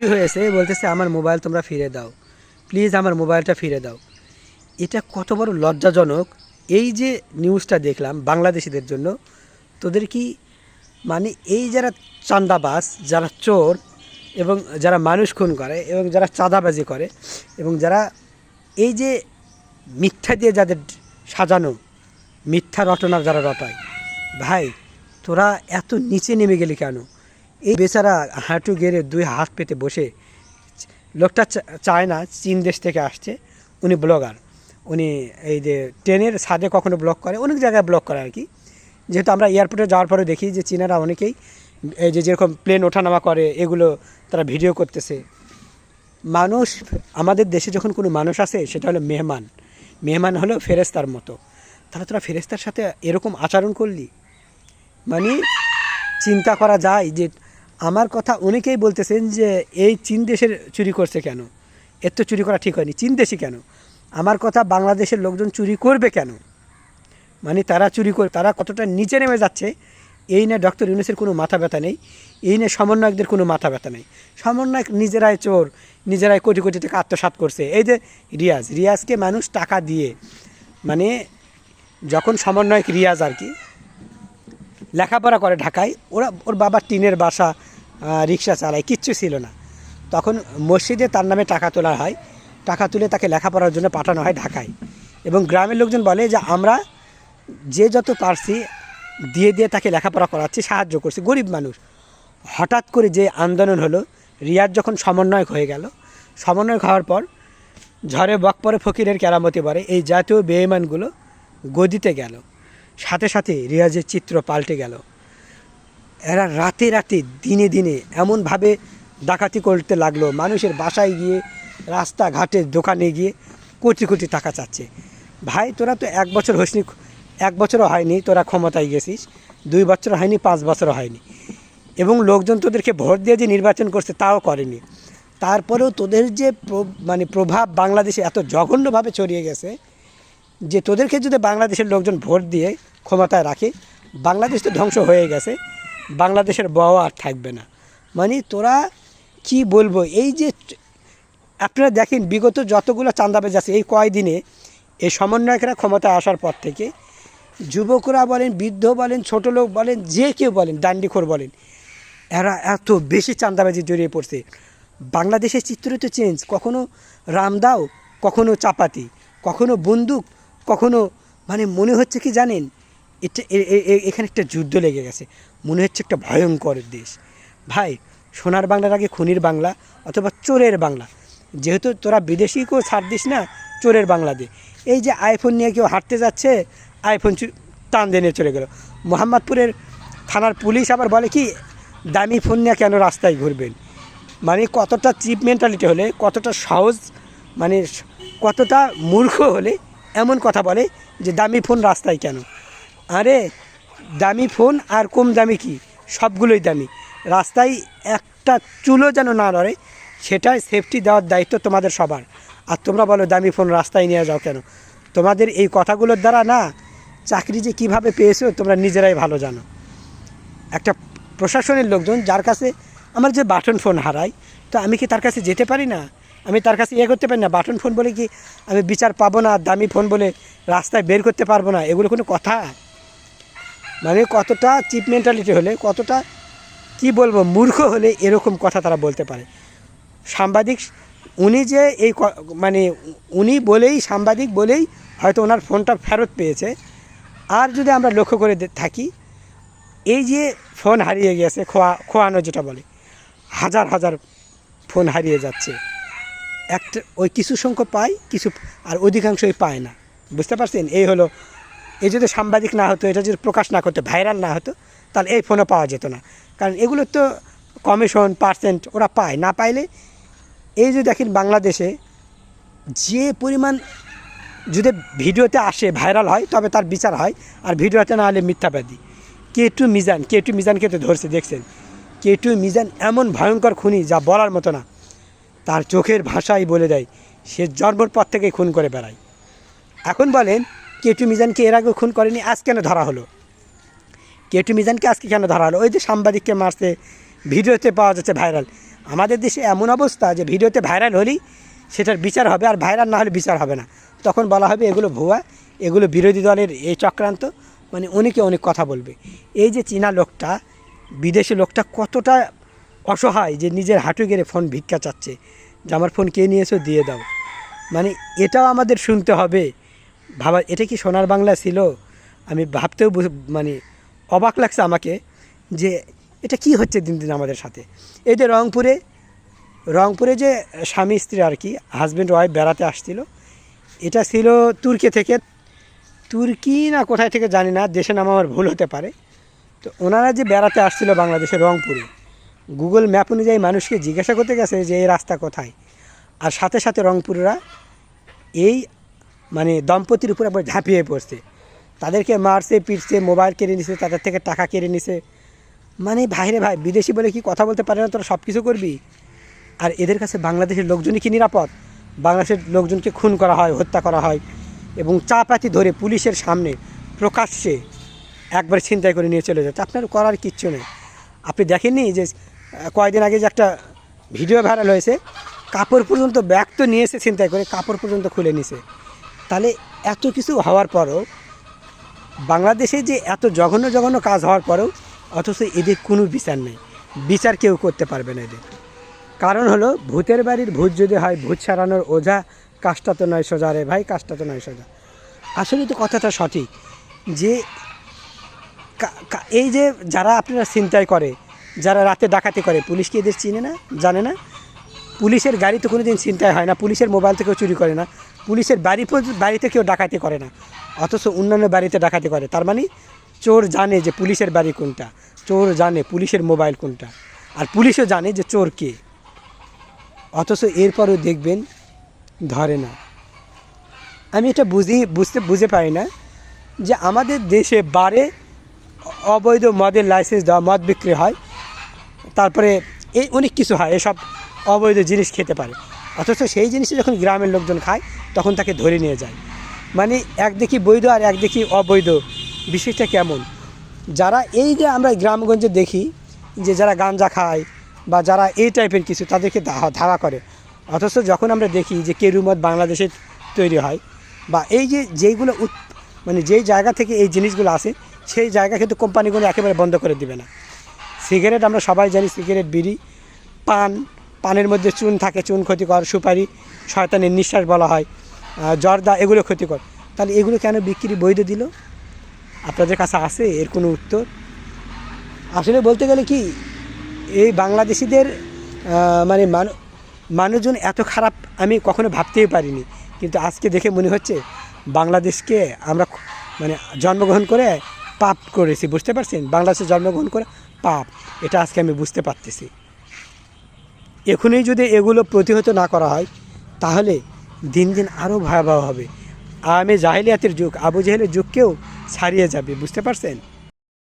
হয়েছে? বলতেছে, আমার মোবাইল তোমরা ফিরে দাও। প্লিজ আমার মোবাইলটা ফিরে দাও। এটা কত বড় লজ্জাজনক। এই যে নিউজটা দেখলাম বাংলাদেশিদের জন্য, তোদের কি মানে এই যারা চান্দাবাজ যারা চোর এবং যারা মানুষ খুন করে এবং যারা চাঁদাবাজি করে এবং যারা এই যে মিথ্যা দিয়ে যাদের সাজানো, মিথ্যা রটনা যারা রটায়, ভাই, তোরা এত নিচে নেমে গেলি কেন? এই বেচারা হাঁটু গেড়ে দুই হাত পেতে বসে লোকটা চায় না, চীন দেশ থেকে আসছে। উনি ব্লগার। উনি এই যে ট্রেনের ছাদে কখনো ব্লগ করে, অনেক জায়গায় ব্লগ করে আর কি। যেহেতু আমরা এয়ারপোর্টে যাওয়ার পরে দেখি যে চীনারা অনেকেই এই যে যেরকম প্লেন ওঠানামা করে, এগুলো তারা ভিডিও করতেছে। মানুষ, আমাদের দেশে যখন কোনো মানুষ আসে, সেটা হলো মেহমান। মেহমান হলো ফেরেস্তার মতো। তাহলে তোরা ফেরেস্তার সাথে এরকম আচরণ করলি? মানে চিন্তা করা যায় যে আমার কথা অনেকেই বলতেছেন যে, এই চীন দেশের চুরি করছে কেন? এর তো চুরি করা ঠিক হয়নি। চীন দেশি কেন? আমার কথা বাংলাদেশের লোকজন চুরি করবে কেন? মানে তারা চুরি করে, তারা কতটা নিচে নেমে যাচ্ছে, এই নিয়ে ডক্টর ইউনুসের কোনো মাথা ব্যথা নেই, এই নিয়ে সমন্বয়কদের কোনো মাথা ব্যথা নেই। সমন্বয়ক নিজেরাই চোর, নিজেরাই কোটি কোটি টাকা আত্মসাৎ করছে। এই যে রিয়াজ, রিয়াজকে মানুষ টাকা দিয়ে মানে যখন সমন্বয়ক রিয়াজ আর কি লেখাপড়া করে ঢাকায়, ওরা, ওর বাবা টিনের বাসা রিক্সা চালায়, কিচ্ছু ছিল না। তখন মসজিদে তার নামে টাকা তোলা হয়, টাকা তুলে তাকে লেখাপড়ার জন্য পাঠানো হয় ঢাকায়। এবং গ্রামের লোকজন বলে যে, আমরা যে যত পারছি, দিয়ে দিয়ে তাকে লেখাপড়া করাচ্ছি, সাহায্য করছি, গরিব মানুষ। হঠাৎ করে যে আন্দোলন হলো রিয়াজ যখন সমন্বয়ক হয়ে গেল, সমন্বয়ক হওয়ার পর ঝড়ে বক পরে ফকিরের কেরামতি পরে এই জাতীয় বেইমানগুলো গদিতে গেল। সাথে সাথে রিয়াজের চিত্র পাল্টে গেল। এরা রাতে রাতে, দিনে দিনে এমনভাবে ডাকাতি করতে লাগল। মানুষের বাসায় গিয়ে রাস্তাঘাটে দোকানে গিয়ে কোটি কোটি টাকা চাচ্ছে। ভাই, তোরা তো এক বছর হসনি, এক বছরও হয়নি, তোরা ক্ষমতায় গেছিস। দুই বছর হয়নি, পাঁচ বছরও হয়নি। এবং লোকজন তোদেরকে ভোট দিয়ে যে নির্বাচন করছে, তাও করেনি। তারপরেও তোদের যে মানে প্রভাব বাংলাদেশে এত জঘন্যভাবে ছড়িয়ে গেছে যে তোদেরকে যদি বাংলাদেশের লোকজন ভোট দিয়ে ক্ষমতায় রাখে, বাংলাদেশ তো ধ্বংস হয়ে গেছে, বাংলাদেশের বউ আর থাকবে না। মানে তোরা কি বলব, এই যে আপনারা দেখেন বিগত যতগুলো চাঁদাবাজ আছে, এই কয়দিনে এই সমন্বয়করা ক্ষমতায় আসার পর থেকে যুবকরা বলেন, বৃদ্ধ বলেন, ছোট লোক বলেন, যে কেউ বলেন, ডান্ডিখোর বলেন, এরা এত বেশি চাঁদাবাজি জড়িয়ে পড়ছে। বাংলাদেশের চিত্র তো চেঞ্জ কখনো রামদাও, কখনো চাপাতি, কখনো বন্দুক কখনো মানে মনে হচ্ছে কি জানেন, এটা এখানে একটা যুদ্ধ লেগে গেছে। মনে হচ্ছে একটা ভয়ঙ্কর দেশ। ভাই, সোনার বাংলার আগে খুনির বাংলা অথবা চোরের বাংলা। যেহেতু তোরা বিদেশিকেও ছাড় দিস না, চোরের বাংলা দে। এই যে আইফোন নিয়ে কেউ হাঁটতে যাচ্ছে, আইফোন টান দিয়ে চলে গেল। মোহাম্মদপুরের থানার পুলিশ আবার বলে কি, দামি ফোন নিয়ে কেন রাস্তায় ঘুরবেন? মানে কতটা চিপ মেন্টালিটি হলে, কতটা সহজ মানে কতটা মূর্খ হলে এমন কথা বলে যে দামি ফোন রাস্তায় কেন? আরে, দামি ফোন আর কম দামি কি? সবগুলোই দামি। রাস্তায় একটা চুলো যেন না নড়ে, সেটাই সেফটি দেওয়ার দায়িত্ব তোমাদের সবার। আর তোমরা বলো, দামি ফোন রাস্তায় নিয়ে যাও কেন? তোমাদের এই কথাগুলোর দ্বারা না, চাকরি যে কীভাবে পেয়েছ তোমরা নিজেরাই ভালো জানো। একটা প্রশাসনের লোকজন যার কাছে আমার যে বাটন ফোন হারাই তো আমি কি তার কাছে যেতে পারি না? আমি তার কাছে ইয়ে করতে পারি না। বাটন ফোন বলে কি, আমি বিচার পাবো না, দামি ফোন বলে রাস্তায় বের করতে পারব না। এগুলো কোনো কথা? মানে কতটা চিপ মেন্টালিটি হলে, কতটা, কি বলব, মূর্খ হলে এরকম কথা তারা বলতে পারে। সাংবাদিক, উনি যে এই মানে উনি বলেই, সাংবাদিক বলেই হয়তো ওনার ফোনটা ফেরত পেয়েছে। আর যদি আমরা লক্ষ্য করে থাকি, এই যে ফোন হারিয়ে গেছে, খোয়া, খোয়ানো যেটা বলে, হাজার হাজার ফোন হারিয়ে যাচ্ছে। একটা, ওই কিছু সংখ্যক পায়, কিছু, আর অধিকাংশই পায় না। বুঝতে পারছেন? এই হলো, এই যদি সাংবাদিক না হতো, এটা যদি প্রকাশ না করতো, ভাইরাল না হতো, তাহলে এই ফোনও পাওয়া যেত না। কারণ এগুলো তো কমিশন, পার্সেন্ট, ওরা পায়। না পাইলে, এই যে দেখেন বাংলাদেশে যে পরিমাণ যদি ভিডিওতে আসে, ভাইরাল হয়, তবে তার বিচার হয়, আর ভিডিওতে না হলে মিথ্যাবাদী। কে টু মিজান, কে টু মিজানকে তো ধরছে, দেখছেন? কে টু মিজান এমন ভয়ঙ্কর খুনি যা বলার মতো না। তার চোখের ভাষাই বলে দেয়। সে জন্মর পর থেকেই খুন করে বেড়ায়। এখন বলেন কে টু মিজানকে এর আগে খুন করেনি, আজ কেন ধরা হলো? কে টু মিজানকে আজকে কেন ধরা হলো? ওই যে সাংবাদিককে মারছে, ভিডিওতে পাওয়া যাচ্ছে ভাইরাল। আমাদের দেশে এমন অবস্থা যে ভিডিওতে ভাইরাল হলেই সেটার বিচার হবে, আর ভাইরাল না হলে বিচার হবে না। তখন বলা হবে, এগুলো ভুয়া, এগুলো বিরোধী দলের এই চক্রান্ত। মানে অনেকে অনেক কথা বলবে। এই যে চীনা লোকটা, বিদেশি লোকটা কতটা অসহায় যে নিজের হাঁটু গেড়ে ফোন ভিক্ষা চাচ্ছে, যে আমার ফোন কে নিয়েছো দিয়ে দাও। মানে এটাও আমাদের শুনতে হবে। ভাবা, এটা কি সোনার বাংলা ছিল? আমি ভাবতেও মানে অবাক লাগছে আমাকে যে এটা কি হচ্ছে দিন দিন আমাদের সাথে। এই যে রংপুরে রংপুরে যে স্বামী স্ত্রী আর কি হাজব্যান্ড ওয়াইফ বেড়াতে আসছিল, এটা ছিল তুর্কি থেকে। তুর্কি না কোথায় থেকে জানি না, দেশের নাম আমার ভুল হতে পারে। তো ওনারা যে বেড়াতে আসছিল বাংলাদেশের রংপুরে গুগল ম্যাপ অনুযায়ী মানুষকে জিজ্ঞাসা করতে গেছে যে এই রাস্তা কোথায়? আর সাথে সাথে রংপুররা এই মানে দম্পতির উপর আবার ঝাঁপিয়ে পড়ছে। তাদেরকে মারছে, পিটছে মোবাইল কেড়ে নিছে, তাদের থেকে টাকা কেড়ে নিছে। মানে ভাইরে ভাই, বিদেশি বলে কি কথা বলতে পারে না? তোরা সব কিছু করবি? আর এদের কাছে বাংলাদেশের লোকজনই কি নিরাপদ? বাংলাদেশের লোকজনকে খুন করা হয়, হত্যা করা হয় এবং চাপাতি ধরে পুলিশের সামনে প্রকাশ্যে একবার ছিনতাই করে নিয়ে চলে যাচ্ছে। আপনার করার কিচ্ছু নেই। আপনি দেখেননি যে কয়েকদিন আগে যে একটা ভিডিও ভাইরাল হয়েছে, কাপড় পর্যন্ত ব্যাগ তো নিয়েছে ছিনতাই করে, কাপড় পর্যন্ত খুলে নিছে। তাহলে এত কিছু হওয়ার পরও বাংলাদেশে যে এত জঘন্য জঘন্য কাজ হওয়ার পরেও অথচ এদের কোনো বিচার নেই। বিচার কেউ করতে পারবে না এদের। কারণ হলো, ভূতের বাড়ির ভূত যদি হয়, ভূত সারানোর ওঝা কাজটা তো নয় সোজা রে ভাই, কাজটা তো নয় সোজা। আসলে তো কথাটা সঠিক যে এই যে যারা আপনারা চিন্তায় করে যারা রাতে ডাকাতি করে, পুলিশ কি এদের চিনে না? জানে না? পুলিশের গাড়ি তো কোনোদিন চিন্তায় হয় না, পুলিশের মোবাইল থেকেও চুরি করে না, পুলিশের বাড়ি বাড়িতে কেউ ডাকাতি করে না, অথচ অন্যান্য বাড়িতে ডাকাতি করে। তার মানে চোর জানে যে পুলিশের বাড়ি কোনটা, চোর জানে পুলিশের মোবাইল কোনটা, আর পুলিশও জানে যে চোর কে। অথচ এরপরও দেখবেন, ধরে না। আমি এটা বুঝি, বুঝতে, বুঝে পারি না যে আমাদের দেশে বারে অবৈধ মদের লাইসেন্স দেওয়া, মদ বিক্রি হয় তারপরে এই অনেক কিছু হয়, এসব অবৈধ জিনিস খেতে পারে। অথচ সেই জিনিসটা যখন গ্রামের লোকজন খায়, তখন তাকে ধরে নিয়ে যায়। মানে এক দেখি বৈধ আর এক দেখি অবৈধ, বিষয়টা কেমন? যারা এই যে আমরা গ্রামগঞ্জে দেখি যে যারা গাঞ্জা খায় বা যারা এই টাইপের কিছু, তাদেরকে ধা- ধাওয়া করে। অথচ যখন আমরা দেখি যে কেরুমদ বাংলাদেশে তৈরি হয় বা এই যে যেইগুলো মানে যেই জায়গা থেকে এই জিনিসগুলো আসে, সেই জায়গা কিন্তু কোম্পানিগুলো একেবারে বন্ধ করে দিবে না। সিগারেট, আমরা সবাই জানি সিগারেট, বিড়ি, পান, পানের মধ্যে চুন থাকে, চুন ক্ষতিকর, সুপারি, শয়তানের নিঃশ্বাস বলা হয় জর্দা, এগুলো ক্ষতিকর। তাহলে এগুলো কেন বিক্রি বৈধ দিল? আপনাদের কাছে আছে এর কোনো উত্তর? আসলে বলতে গেলে কি, এই বাংলাদেশিদের মানে মানু, মানুষজন এত খারাপ আমি কখনো ভাবতেই পারিনি। কিন্তু আজকে দেখে মনে হচ্ছে, বাংলাদেশকে আমরা মানে জন্মগ্রহণ করে পাপ করেছি, বুঝতে পারছেন? বাংলাদেশে জন্মগ্রহণ করে পাপ, এটা আজকে আমি বুঝতে পারতেছি। এখনই যদি এগুলো প্রতিহত না করা হয়, তাহলে দিন দিন আরও ভয়াবহ হবে। আমি জাহিলিয়াতের যুগ, আবু জাহেলের যুগকেও ছাড়িয়ে যাবে, বুঝতে পারছেন?